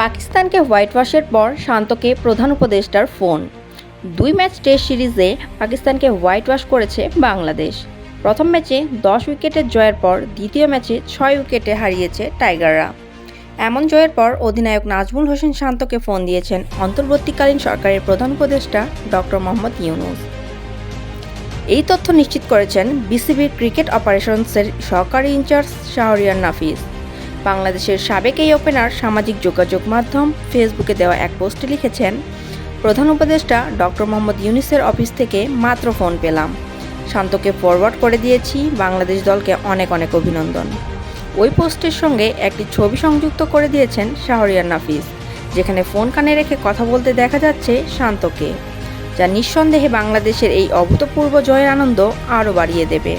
পাকিস্তানকে হোয়াইট ওয়াশের পর শান্তকে প্রধান উপদেষ্টার ফোন। দুই ম্যাচ টেস্ট সিরিজে পাকিস্তানকে হোয়াইট ওয়াশ করেছে বাংলাদেশ। প্রথম ম্যাচে দশ উইকেটের জয়ের পর দ্বিতীয় ম্যাচে ছয় উইকেটে হারিয়েছে টাইগাররা। এমন জয়ের পর অধিনায়ক নাজমুল হোসেন শান্তকে ফোন দিয়েছেন অন্তর্বর্তীকালীন সরকারের প্রধান উপদেষ্টা ডক্টর মোহাম্মদ ইউনুস। এই তথ্য নিশ্চিত করেছেন বিসিবির ক্রিকেট অপারেশনসের সহকারী ইনচার্জ শাহরিয়ার নাফিস। বাংলাদেশের সাবেক এই ওপেনার সামাজিক যোগাযোগ মাধ্যম ফেসবুকে দেওয়া এক পোস্টে লিখেছেন, প্রধান উপদেষ্টা ডক্টর মোহাম্মদ ইউনিসের অফিস থেকে মাত্র ফোন পেলাম। শান্তকে ফরওয়ার্ড করে দিয়েছি, বাংলাদেশ দলকে অনেক অনেক অভিনন্দন। ওই পোস্টের সঙ্গে একটি ছবি সংযুক্ত করে দিয়েছেন শাহরিয়ার নাফিস, যেখানে ফোন কানে রেখে কথা বলতে দেখা যাচ্ছে শান্তকে, যা নিঃসন্দেহে বাংলাদেশের এই অভূতপূর্ব জয়ের আনন্দ আরও বাড়িয়ে দেবে।